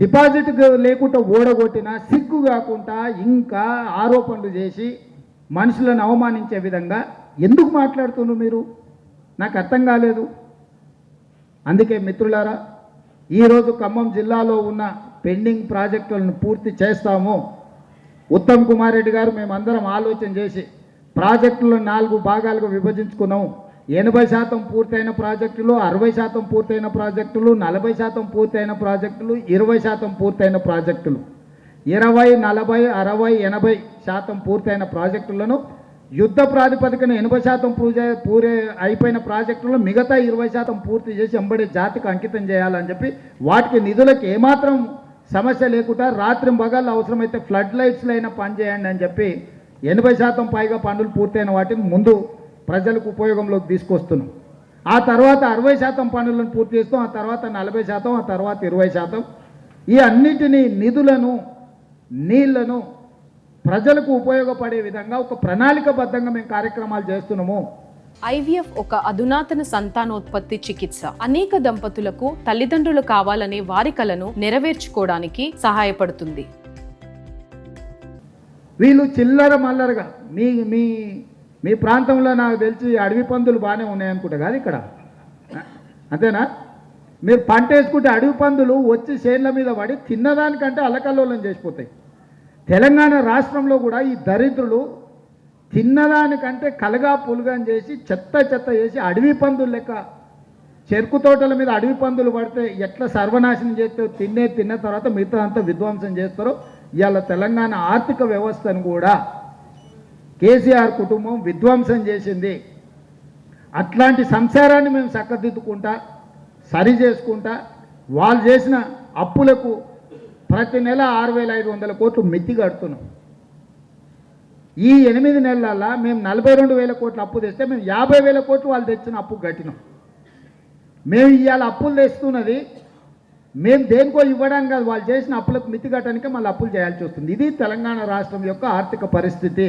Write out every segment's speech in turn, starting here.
Deposit లేకుండా ఓడగొట్టినా సిగ్గు కాకుండా ఇంకా ఆరోపణలు చేసి మనుషులను అవమానించే విధంగా ఎందుకు మాట్లాడుతున్నారు మీరు? నాకు అర్థం కాలేదు. అందుకే మిత్రులారా ఈరోజు ఖమ్మం జిల్లాలో ఉన్న పెండింగ్ ప్రాజెక్టులను పూర్తి చేస్తాము. ఉత్తమ్ కుమార్ రెడ్డి గారు మేమందరం ఆలోచన చేసి ప్రాజెక్టులను నాలుగు భాగాలుగా విభజించుకున్నాం ఎనభై శాతం పూర్తయిన ప్రాజెక్టులు అరవై శాతం పూర్తయిన ప్రాజెక్టులు నలభై శాతం పూర్తయిన ప్రాజెక్టులు ఇరవై శాతం పూర్తయిన ప్రాజెక్టులు. ఇరవై నలభై అరవై ఎనభై శాతం పూర్తయిన ప్రాజెక్టులను యుద్ధ ప్రాతిపదికన ఎనభై శాతం పూజ పూరే అయిపోయిన ప్రాజెక్టులను మిగతా ఇరవై శాతం పూర్తి చేసి ఎంబడి జాతికి అంకితం చేయాలని చెప్పి వాటికి నిధులకు ఏమాత్రం సమస్య లేకుండా రాత్రి పగళ్ళు అవసరమైతే ఫ్లడ్ లైట్స్లో అయినా పనిచేయండి అని చెప్పి ఎనభై శాతం పైగా పనులు పూర్తయిన వాటిని ముందు ప్రజలకు ఉపయోగంలోకి తీసుకొస్తున్నాం. ఆ తర్వాత అరవై శాతం పనులను పూర్తి చేస్తాం ఆ తర్వాత నలభై శాతం ఆ తర్వాత ఇరవై శాతం. ఈ అన్నిటినీ నిధులను నీళ్ళను ప్రజలకు ఉపయోగపడే విధంగా ఒక ప్రణాళికబద్ధంగా మేము కార్యక్రమాలు చేస్తున్నాము. ఐవీఎఫ్ ఒక అధునాతన సంతానోత్పత్తి చికిత్స. అనేక దంపతులకు తల్లిదండ్రులు కావాలనే వారి కలను నెరవేర్చుకోవడానికి సహాయపడుతుంది. వీళ్ళు చిల్లర మల్లరగా మీ మీ మీ ప్రాంతంలో నాకు తెలిసి అడవి పందులు బాగానే ఉన్నాయనుకుంటా కాదు ఇక్కడ? అంతేనా? మీరు పంట వేసుకుంటే అడవి పందులు వచ్చి చేన్ల మీద పడి తిన్నదానికంటే అలకల్లోలం చేసిపోతాయి. తెలంగాణ రాష్ట్రంలో కూడా ఈ దరిద్రులు తిన్నదానికంటే కలగా పులుగాని చేసి చెత్త చెత్త చేసి అడవి పందులు లెక్క చెరుకు తోటల మీద అడవి పందులు పడితే ఎట్లా సర్వనాశనం చేస్తే తిన్నే తిన్న తర్వాత మిగతా అంతా విధ్వంసం చేస్తారో ఇవాళ తెలంగాణ ఆర్థిక వ్యవస్థను కూడా కేసీఆర్ కుటుంబం విధ్వంసం చేసింది. అట్లాంటి సంసారాన్ని మేము చక్కదిద్దుకుంటా సరి చేసుకుంటా వాళ్ళు చేసిన అప్పులకు ప్రతి నెల ఆరు వేల ఐదు వందల కోట్లు మిత్తి కడుతున్నాం. ఈ ఎనిమిది నెలల మేము నలభై రెండు వేల కోట్లు అప్పు తెస్తే మేము యాభై వేల కోట్లు వాళ్ళు తెచ్చిన అప్పు కట్టినాం. మేము ఇవాళ అప్పులు తెస్తున్నది మేము దేనికో ఇవ్వడానికి కాదు వాళ్ళు చేసిన అప్పులకు మితి కట్టడానికే మళ్ళీ అప్పులు చేయాల్సి వస్తుంది. ఇది తెలంగాణ రాష్ట్రం యొక్క ఆర్థిక పరిస్థితి.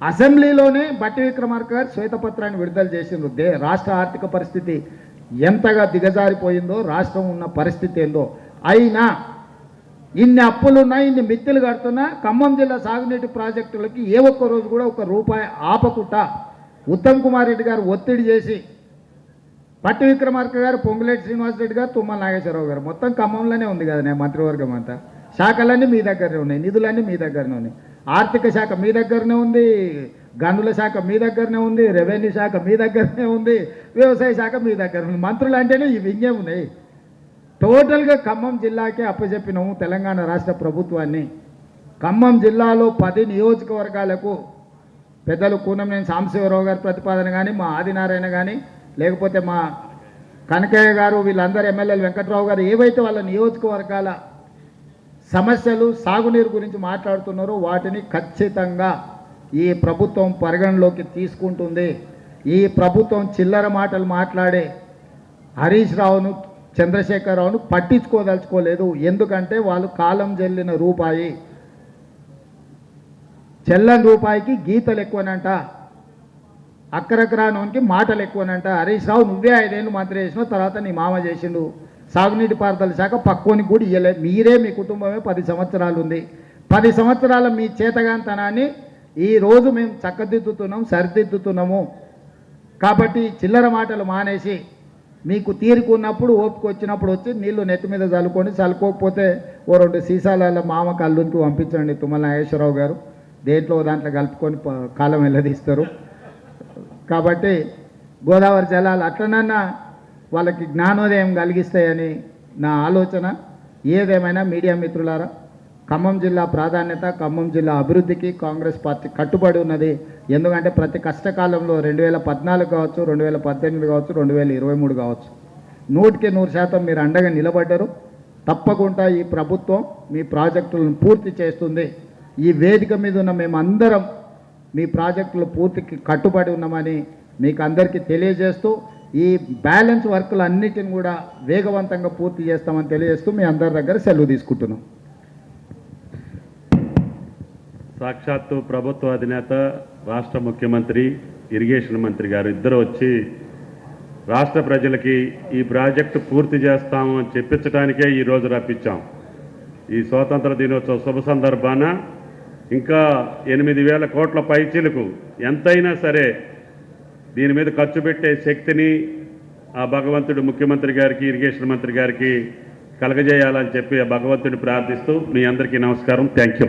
అసెంబ్లీలోనే బట్టి విక్రమార్క గారు శ్వేతపత్రాన్ని విడుదల చేసిండ్రు. దే రాష్ట్ర ఆర్థిక పరిస్థితి ఎంతగా దిగజారిపోయిందో రాష్ట్రం ఉన్న పరిస్థితి ఏందో. అయినా ఇన్ని అప్పులు ఇన్ని మిత్తులు కడుతున్నా ఖమ్మం జిల్లా సాగునీటి ప్రాజెక్టులకి ఏ ఒక్క రోజు కూడా ఒక రూపాయి ఆపకుండా ఉత్తమ్ కుమార్ రెడ్డి గారు ఒత్తిడి చేసి పట్టి విక్రమార్క గారు పొంగులేటి శ్రీనివాసరెడ్డి గారు తుమ్మల నాగేశ్వరరావు గారు మొత్తం ఖమ్మంలోనే ఉంది కదా నేను మంత్రివర్గం అంతా. శాఖలన్నీ మీ దగ్గరనే ఉన్నాయి నిధులన్నీ మీ దగ్గరనే ఉన్నాయి. ఆర్థిక శాఖ మీ దగ్గరనే ఉంది గనుల శాఖ మీ దగ్గరనే ఉంది రెవెన్యూ శాఖ మీ దగ్గరనే ఉంది వ్యవసాయ శాఖ మీ దగ్గర ఉంది. మంత్రులు అంటేనే ఇవి ఇంకే ఉన్నాయి. టోటల్గా ఖమ్మం జిల్లాకే అప్పచెప్పినాము తెలంగాణ రాష్ట్ర ప్రభుత్వాన్ని. ఖమ్మం జిల్లాలో పది నియోజకవర్గాలకు పెద్దలు కూనంనేని సాంబశివరావు గారి ప్రతిపాదన కానీ మా ఆదినారాయణ కానీ లేకపోతే మా కనకయ్య గారు వీళ్ళందరూ ఎమ్మెల్యేలు వెంకట్రావు గారు ఏవైతే వాళ్ళ నియోజకవర్గాల సమస్యలు సాగునీరు గురించి మాట్లాడుతున్నారో వాటిని ఖచ్చితంగా ఈ ప్రభుత్వం పరిగణలోకి తీసుకుంటుంది. ఈ ప్రభుత్వం చిల్లర మాటలు మాట్లాడే హరీష్ రావును చంద్రశేఖరరావును పట్టించుకోదలుచుకోలేదు. ఎందుకంటే వాళ్ళు కాలం చెల్లిన రూపాయి. చెల్లని రూపాయికి గీతలు ఎక్కువనంట. అక్కరక్కరానోనికి మాటలు ఎక్కువనంట. హరీష్ రావు నువ్వే ఐదేళ్ళు మంత్రి చేసినావు తర్వాత నీ మామ చేసిండు. సాగునీటి పారుదల శాఖ పక్కోనికి కూడా ఇయ్యలేదు మీరే మీ కుటుంబమే పది సంవత్సరాలు ఉంది. పది సంవత్సరాల మీ చేతగాంతనాన్ని ఈరోజు మేము చక్కదిద్దుతున్నాం సరిదిద్దుతున్నాము. కాబట్టి చిల్లర మాటలు మానేసి మీకు తీరుకున్నప్పుడు ఓపిక వచ్చినప్పుడు వచ్చి నీళ్ళు నెత్తి మీద చల్లుకొని చల్లుకోకపోతే ఓ రెండు సీసాల మామ కల్లునికి పంపించండి తుమ్మల నాగేశ్వరరావు గారు. దేంట్లో దాంట్లో కలుపుకొని కాలం వెళ్ళదీస్తారు. కాబట్టి గోదావరి జలాలు అట్లనన్నా వాళ్ళకి జ్ఞానోదయం కలిగిస్తాయని నా ఆలోచన. ఏదేమైనా మీడియా మిత్రులారా ఖమ్మం జిల్లా ప్రాధాన్యత ఖమ్మం జిల్లా అభివృద్ధికి కాంగ్రెస్ పార్టీ కట్టుబడి ఉన్నది. ఎందుకంటే ప్రతి కష్టకాలంలో రెండు వేల పద్నాలుగు కావచ్చు రెండు వేల పద్దెనిమిది కావచ్చు రెండు వేల ఇరవై మూడు కావచ్చు. నూటికి నూరు శాతం మీరు అండగా నిలబడ్డారు. తప్పకుండా ఈ ప్రభుత్వం మీ ప్రాజెక్టులను పూర్తి చేస్తుంది. ఈ వేదిక మీద ఉన్న మేమందరం మీ ప్రాజెక్టులు పూర్తికి కట్టుబడి ఉన్నామని మీకు అందరికీ తెలియజేస్తూ ఈ బ్యాలెన్స్ వర్కులు అన్నిటిని కూడా వేగవంతంగా పూర్తి చేస్తామని తెలియజేస్తూ మీ అందరి దగ్గర సెలవు తీసుకుంటున్నాం. సాక్షాత్తు ప్రభుత్వ అధినేత రాష్ట్ర ముఖ్యమంత్రి ఇరిగేషన్ మంత్రి గారు ఇద్దరు వచ్చి రాష్ట్ర ప్రజలకి ఈ ప్రాజెక్టు పూర్తి చేస్తాము అని చెప్పించడానికే ఈరోజు రప్పించాం. ఈ స్వాతంత్ర దినోత్సవ శుభ సందర్భాన ఇంకా ఎనిమిది వేల కోట్ల పైచీలకు ఎంతైనా సరే దీని మీద ఖర్చు పెట్టే శక్తిని ఆ భగవంతుడు ముఖ్యమంత్రి గారికి ఇరిగేషన్ మంత్రి గారికి కలగజేయాలని చెప్పి ఆ భగవంతుడిని ప్రార్థిస్తూ మీ అందరికీ నమస్కారం. Thank you.